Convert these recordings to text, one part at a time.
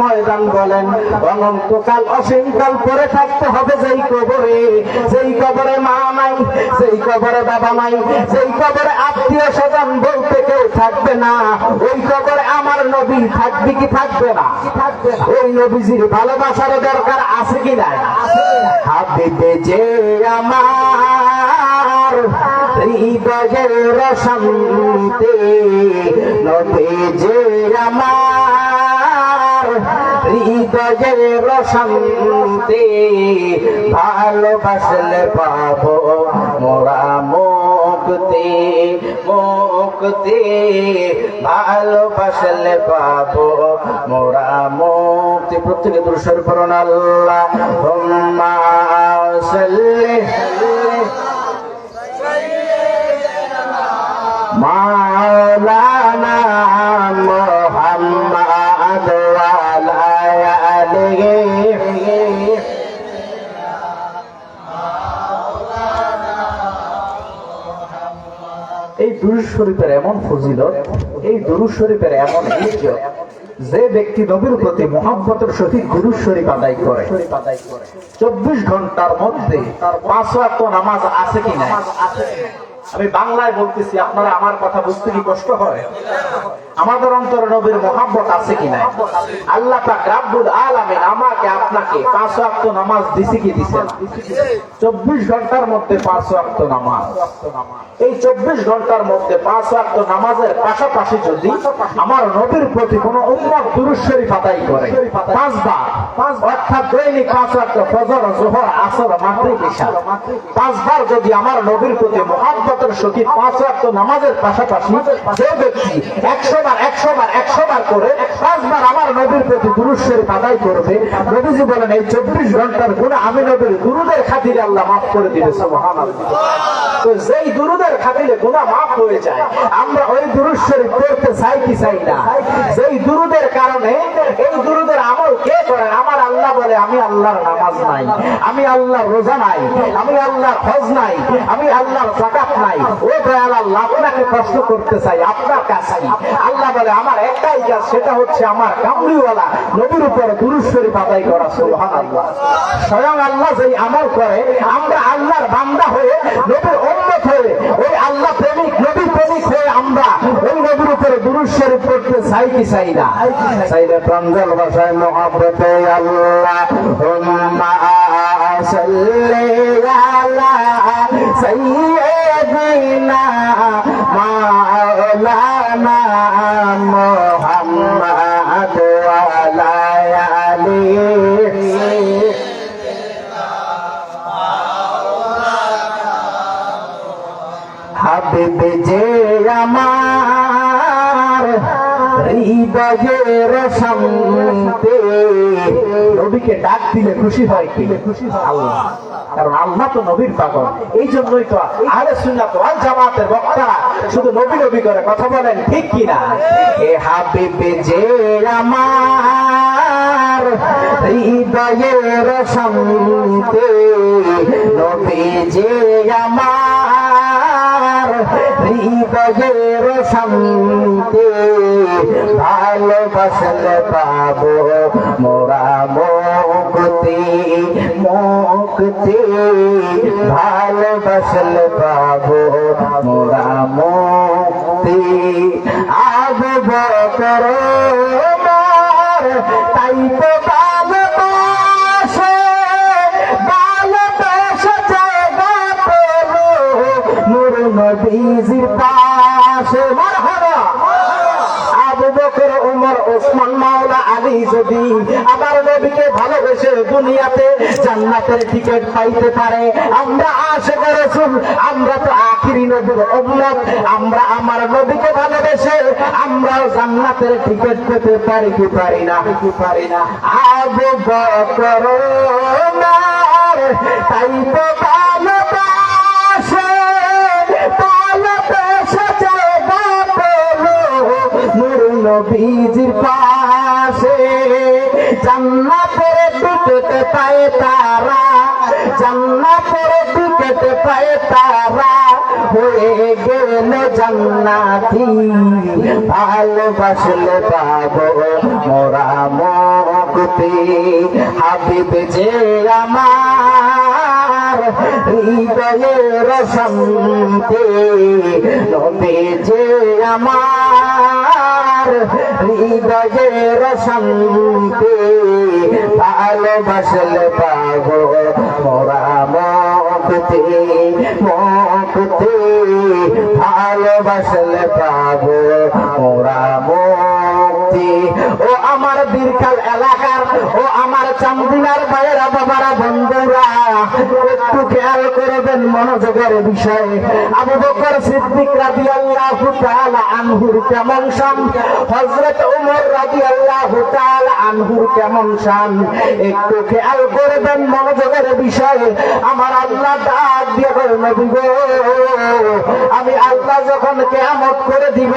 ময়দান বলেন, অনন্তকাল অসীমকাল পরে থাকতে হবে যেই কবরে। যেই কবরে মা নাই, যেই কবরে বাবা নাই, যেই কবরে আত্মীয় স্বজন বলতে কেউ থাকবে না। ওই কবরে আমার নবী থাকবে কি থাকবে না? ওই নবীজির ভালোবাসার দরকার আছে কি না হাবিবে যে আমার হৃদয়ের শান্তি নবী যে আমার হৃদয়ের শান্তি ভালোবাসলে পাবো মোরা মুক্তি মুক্তি ভালোবাসলে পাবো মোরা মুক্তি। প্রত্যেকে আল্লাহ দুরুদ শরীফের এমন ফজিলত, এই দুরুদ শরীফের এমন ইজ্জত যে ব্যক্তি নবীর প্রতি মোহাম্মতের সহিত দুরুদ শরীফ আদায় করে। চব্বিশ ঘণ্টার মধ্যে পাঁচ ওয়াক্ত নামাজ আছে কি না আমি বাংলায় বলতেছি, আপনারা আমার কথা বুঝতে কি কষ্ট হয়? আমাদের অন্তরে নবীর মোহাম্মত আছে কি নাই? আল্লাহ পাক রাব্বুল আলামিন আমাকে আপনাকে পাঁচ ওয়াক্ত নামাজ দিছে কি দিছে না? চব্বিশ ঘণ্টার মধ্যে পাঁচ আক্ত নামাজ। এই চব্বিশ ঘণ্টার মধ্যে পাঁচ আক্ত নামাজের পাশাপাশি যদি আমার নবীর প্রতি কোন উম্মত দুরুদ শরীফ আদায় করে, পাঁচবার অর্থাৎ দৈনিক পাঁচ ওয়াক্ত ফজর, জোহর, আসর পাঁচবার যদি আমার নবীর প্রতি মোহাম্মতের সহিত পাঁচ ওয়াক্ত নামাজের পাশাপাশি যে ব্যক্তি একশো বার একশো বার একশো বার করে পাঁচবার আমার নবীর প্রতি শরীফ আদায় করবে। নবীজি বলেন, এই চব্বিশ ঘণ্টার গুণে আমি নবীর দুরুদের খাতিরে আল্লাহ মাফ করে দিবে। যেই দুরুদের খাতিরে মাফ হয়ে যায়, আমরা বলে করতে চাই, আপনার কাছে আল্লাহ বলে, আমার একটাই কাজ, সেটা হচ্ছে আমার কামড়িওয়ালা নবীর উপর দুরুদ শরীফ আদায় করা, সুবহানাল্লাহ। স্বয়ং আল্লাহ যেই আমল করে, আমরা আল্লাহর বান্দা হয়ে, নবীর উম্মত হয়ে, ওই আল্লাহ প্রেমিক নবী প্রেমিক হয়ে আমরা ওই নবীর উপরে দুরুদ শরীফ পড়তে চাই কি চাই না? চাই না প্রাঞ্জল ভাষায়, মহাব্বতে আল্লাহ, হুম্মা সাল্লি আলা সাইয়্যিদিনা মাওলানা যে আমার নবীকে ডাক দিলে খুশি হয় কি? খুশি হয় আল্লাহ। কারণ আল্লাহ তো নবীর পাগল। এই জন্যই তো আরে জামাতের বক্তারা শুধু নবী নবী করে কথা বলেন, ঠিক কি না? এ হাবিব যে আমার হৃদয়ের শান্তি। নবী যে আমার হৃদয়ের শান্তি, ভালোবাসলে পাবো মোরা মুক্তি মুক্তি, ভালোবাসলে পাবো মোরা মুক্তি। আব বকর তাই তো আমার নবীকে ভালোবেসে দুনিয়াতে জান্নাতের টিকিট পাইতে পারে, আমরা আশে রাসূল, আমরা তো আখিরি নবীর উম্মত, আমরা আমার নবীকে ভালোবেসে আমরা জান্নাতের টিকিট পেতে পারি কি পারি না? কি পারি না? আবু বকর তাই তো ভালোবাসে ভালোবেসে পেল নূর নবীজির পাশে পায় তারা, জান্নাতের টিকিট পায় তারা, হয়ে গেল জান্নাতি। ভালোবাসলে পাবো মোরা মুক্তি হাবিব যে আমার হৃদয়ের শান্তি। নবী যে আমার হৃদয়ের শান্তি। ভালোবাসলে পাবো মোরা মুক্তি মুক্তি ভালোবাসলে চান্দিনার বাইরা বাবারা, বন্ধুরা, একটু খেয়াল করবেন মনোযোগের বিষয়ে। আবু বকর সিদ্দিক রাদিয়াল্লাহু তাআলা আনহুর কেমন শান? হযরত ওমর রাদিয়াল্লাহু তাআলা আনহুর কেমন শান? একটু খেয়াল করবেন মনোযোগের বিষয়ে। আমার আল্লাহ ডাক দিয়ে নবী গো, আমি আল্লাহ যখন কেয়ামত করে দিব,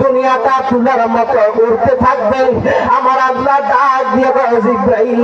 দুনিয়াটা তুলার মতো উঠতে থাকবে। আমার আল্লাহ ডাক দিয়ে জিব্রাইল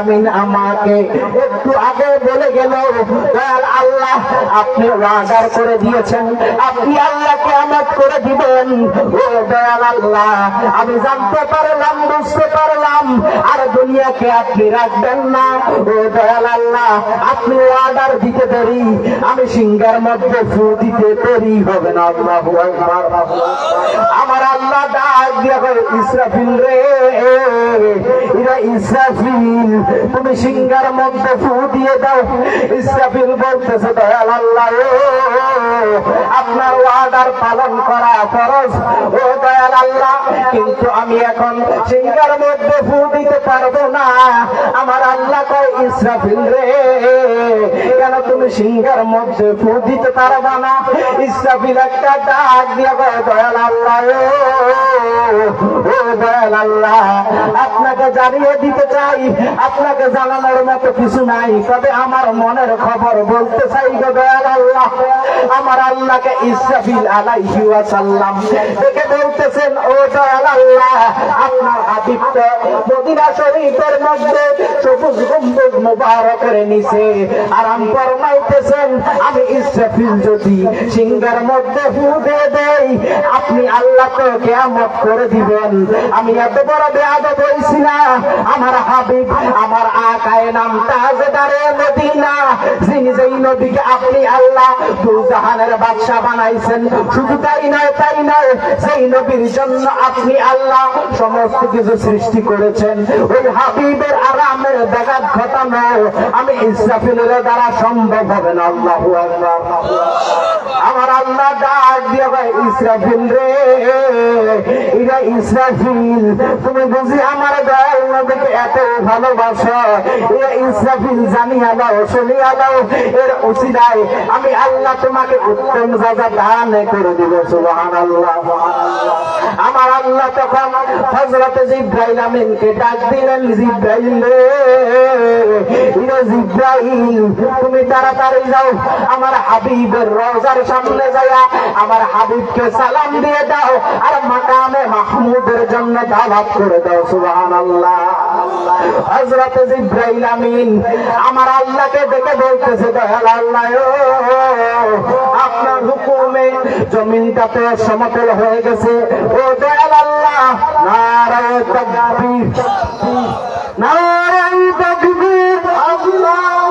আমিন আমাকে একটু আগে বলে গেল আল্লাহ, আপনি অর্ডার করে দিয়েছেন। আপনি আল্লাহ কেয়ামত করে দিবেন। ও দয়াল আল্লাহ, আমি জানতে পারলাম, বুঝতে পারলাম, আর দুনিয়াকে আপনি রাখবেন না। ও দয়াল আল্লাহ, আপনি দিতে দেরি, আমি সিংহার মধ্যে ফু দিতে দেরি হবে না। আল্লাহু আমার আল্লাহ ডাক দিয়ে ইসরাফিল রে ইসরাফিল, তুমি সিংহার মধ্যে ফু দিয়ে দাও। ইসরাফিল বলতেছে, দয়াল আল্লাহ আপনার ওয়াদার পালন করা ফরজ। ও দয়াল আল্লাহ, কিন্তু আমি এখন সিংহার মধ্যে ফু দিতে পারব না। আমার আল্লাহ কয়, ইসরাফিল রে কেন তুমি সিংহার মধ্যে ফু দিতে পারবা না। ইসরাফিল একটা ডাক দিয়ে দয়াল আল্লাহ দয়াল আল্লাহ, আপনাকে জানিয়ে দিতে চাই, আপনাকে জানানোর মতো কিছু নাই। তবে আমার মনের খবর বলতে চাই গো দয়াল আল্লাহ, আমার আল্লাহকে ইসরাফিল আলাইহি ওয়াসাল্লাম দেখে বলতেছেন, ও দয়াল আল্লাহ, আপনার তো মদিনা শরীফের মধ্যে সবুজ গম্বুজ মুবারকের নিচে আরাম ফরমাইতেছেন আমি ইসরাফিল যদি সিংহার মধ্যে ফু দিয়ে দেই, আপনি আল্লাহ তো কেয়ামত করে দিবেন। আমি এত বড় বেয়াদব হইছি না। আমার হাবিব, আমার আকায় নাম তাজদারে মদিনা। যিনি যেই নবীকে আপনি আল্লাহ দুজাহানের বাদশা বানাইছেন, শুধু তাই নয় তাই নয় সেই নবীর জন্য আপনি আল্লাহ সমস্ত কিছু সৃষ্টি করেছেন, ওই হাবিবের আরামের ব্যাঘাত ঘটানো। আমি ইসরাফিলের দ্বারা সম্ভব হবে না, আল্লাহ আমার আল্লাহ ডাক দিয়ে ভাই ইসরাফিল রে এরা ইসরাফিল, তুমি বুঝি আমার নবীকে এত ভালোবাসো? এরা ইসরাফিল জানিয়া দাও, শুনিয়া দাও, এর উচিরায় আমি আল্লাহ তোমাকে উত্তম যাজা দান করে দিব সুবহান আল্লাহ আমার আল্লাহ তখন হজরত জিব্রাইল আমিনকে ডাক দিলেন, জিব্রাইল রে, ইরে জিব্রাইল তুমি তাড়াতাড়ি যাও। আমার হাবিবের রোজার সামনে যায়া আমার হাবিবকে সালাম দিয়ে দাও আর মাকামে মাহমুদের জন্য দাওয়াত করে দাও, সুবহানাল্লাহ। হযরত জিব্রাইল আমিন আমার আল্লাহকে দেখে বলতেছে, দয়াল আল্লাহ আপনার হুকুমে জমিনটা তো সমতল হয়ে গেছে। ও দয়াল আল্লাহ, নারায় তাকবীর নারায় তাকবীর, আল্লাহু